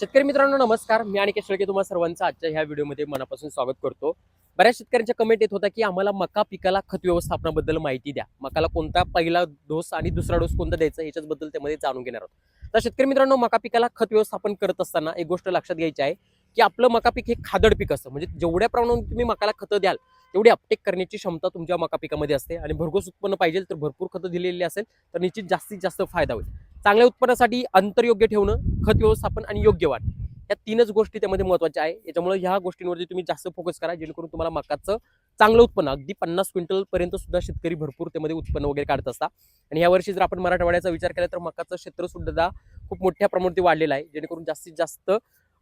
शेतकरी मित्रांनो नमस्कार. मी आणि शेळके तुम्हाला सर्वांचं आजच्या ह्या व्हिडिओमध्ये मनापासून स्वागत करतो. बऱ्याच शेतकऱ्यांच्या कमेंट येत होता की आम्हाला मका पिकाला खत व्यवस्थापनाबद्दल माहिती द्या. मकाला कोणता पहिला डोस आणि दुसरा डोस कोणता द्यायचा ह्याच्याबद्दल त्यामध्ये जाणून घेणार आहोत. तर शेतकरी मित्रांनो मका पिकाला खत व्यवस्थापन करत असताना एक गोष्ट लक्षात घ्यायची आहे की आपलं मका पीक हे खादड पीक असतं. म्हणजे जेवढ्या प्रमाणात तुम्ही मकाला खतं द्याल तेवढी अपटेक करण्याची क्षमता तुमच्या मका पिकामध्ये असते आणि भरघोस उत्पन्न पाहिजे तर भरपूर खतं दिलेली असेल तर निश्चित जास्तीत जास्त फायदा होईल. चांगल्या उत्पन्नासाठी अंतर योग्य ठेवणं खत व्यवस्थापन आणि योग्य वाढ. या तीनच गोष्टी त्यामध्ये महत्त्वाच्या आहे. याच्यामुळे ह्या गोष्टींवरती तुम्ही जास्त फोकस करा जेणेकरून तुम्हाला मकाचं चांगलं उत्पन्न अगदी पन्नास क्विंटल पर्यंत सुद्धा शेतकरी भरपूर त्यामध्ये उत्पन्न वगैरे काढत असतात. आणि या वर्षी जर आपण मराठवाड्याचा विचार केला तर मकाचं क्षेत्र सुद्धा खूप मोठ्या प्रमाणात वाढलेलं आहे. जेणेकरून जास्तीत जास्त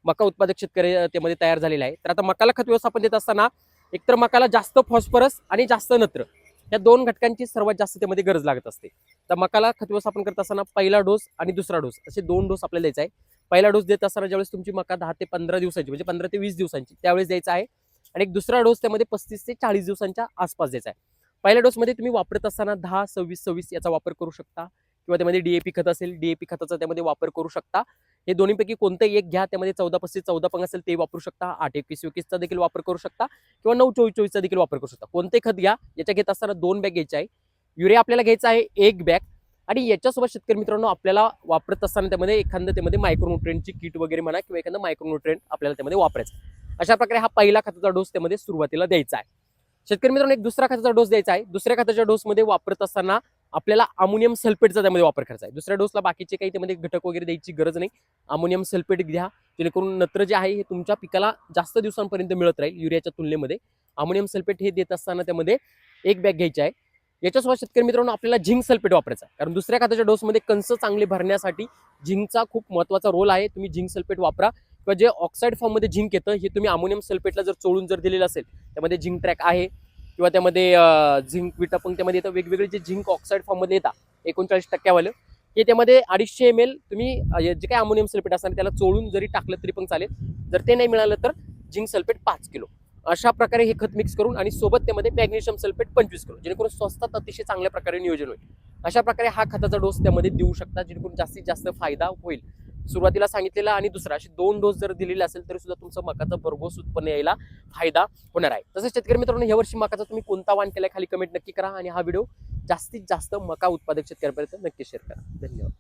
मका उत्पादक शेतकरी त्यामध्ये तयार झालेला आहे. तर आता मकाला खत व्यवस्थापन देत असताना एकतर मकाला जास्त फॉस्फरस आणि जास्त नत्र. या दोन घटकांची सर्वात जास्त त्यामध्ये गरज लागत असते. तर मकाला खत व्यवस्थापन करत असताना पहिला डोस आणि दुसरा डोस असे दोन डोस आपल्याला द्यायचा आहे. पहिला डोस देत असताना ज्यावेळेस तुमची मका दहा ते पंधरा दिवसांची म्हणजे पंधरा ते वीस दिवसांची त्यावेळेस द्यायचा आहे. आणि एक दुसरा डोस त्यामध्ये पस्तीस ते चाळीस दिवसांच्या आसपास द्यायचा आहे. पहिल्या डोसमध्ये तुम्ही वापरत असताना दहा सव्वीस सव्वीस याचा वापर करू शकता. किंवा त्यामध्ये डीएपी खत असेल डीएपी खताचा त्यामध्ये वापर करू शकता. हे दोन्हीपैकी कोणतंही एक घ्या त्यामध्ये चौदा पस्तीस चौदा पंग असेल ते वापरू शकता. आठ एकवीस एकवीसचा देखील वापर करू शकता. किंवा नऊ चोवीस चोवीसचा देखील वापर करू शकता. कोणते खत घ्या याच्या घेत असताना दोन बॅग घ्यायचे आहे युरिया आपल्याला घ्यायचा आहे एक बॅग. आणि याच्यासोबत शेतकरी मित्रांनो आपल्याला वापरत असताना त्यामध्ये एखादं त्यामध्ये मायक्रोन्युट्रेनची किट वगैरे म्हणा किंवा एखादं मायक्रोन्युट्रेंट आपल्याला त्यामध्ये वापरायचं अशा प्रकारे हा पहिला खताचा डोस त्यामध्ये सुरुवातीला द्यायचा आहे. शेतकरी मित्रांनो एक दुसरा खताचा डोस द्यायचा आहे. दुसऱ्या खताच्या डोसमध्ये वापरत असताना आपल्याला अमोनियम सल्फेटचा त्यामध्ये वापर करायचा आहे. दुसऱ्या डोसला बाकीचे काही त्यामध्ये घटक वगैरे द्यायची गरज नाही. अमोनियम सल्फेट घ्या. जेणेकरून नत्र जे आहे हे तुमच्या पिकाला जास्त दिवसांपर्यंत मिळत राहील युरियाच्या तुलनेमध्ये. अमोनियम सल्फेट हे देत असताना त्यामध्ये एक बॅग घ्यायची आहे. याच्यासोबत शेतकरी मित्रांनो आपल्याला झिंक सल्फेट वापरायचा आहे. कारण दुसऱ्या खताच्या डोसमध्ये कंस चांगले भरण्यासाठी झिंकचा खूप महत्त्वाचा रोल आहे. तुम्ही झिंक सल्फेट वापरा. किंवा जे ऑक्साईड फॉर्ममध्ये झिंक येतं हे तुम्ही अमोनियम सल्फेटला जर चोळून जर दिलेलं असेल त्यामध्ये झिंक ट्रॅक आहे. किंवा त्यामध्ये झिंक विटापंग त्यामध्ये येतं वेगवेगळे जे झिंक ऑक्साईड फॉर्ममध्ये येतात एकोणचाळीस टक्क्यावालं हे त्यामध्ये अडीचशे एम एल तुम्ही जे काय अमोनियम सल्फेट असणार त्याला चोळून जरी टाकलं तरी पण चालेल. जर ते नाही मिळालं तर झिंक सल्फेट पाच किलो. अशा प्रकारे हे खत मिक्स करून आणि सोबत त्यामध्ये मॅग्नेशियम सल्फेट पंचवीस किलो जेणेकरून स्वस्तात अतिशय चांगल्या प्रकारे नियोजन होईल. अशा प्रकारे हा खताचा डोस त्यामध्ये देऊ शकता जेणेकरून जास्तीत जास्त फायदा होईल. सुरुवातीला सांगितलेला आणि दुसरा असे दोन डोस जर दिलेले असेल तरी सुद्धा तुमचं मकाचं भरघोस उत्पन्न यायला फायदा होणार आहे. तसंच शेतकरी मित्रांनो या वर्षी मकाचा तुम्ही कोणता वाण केलाय खाली कमेंट नक्की करा आणि हा व्हिडिओ जास्तीत जास्त मका उत्पादक शेतकऱ्यांपर्यंत नक्की शेअर करा. धन्यवाद.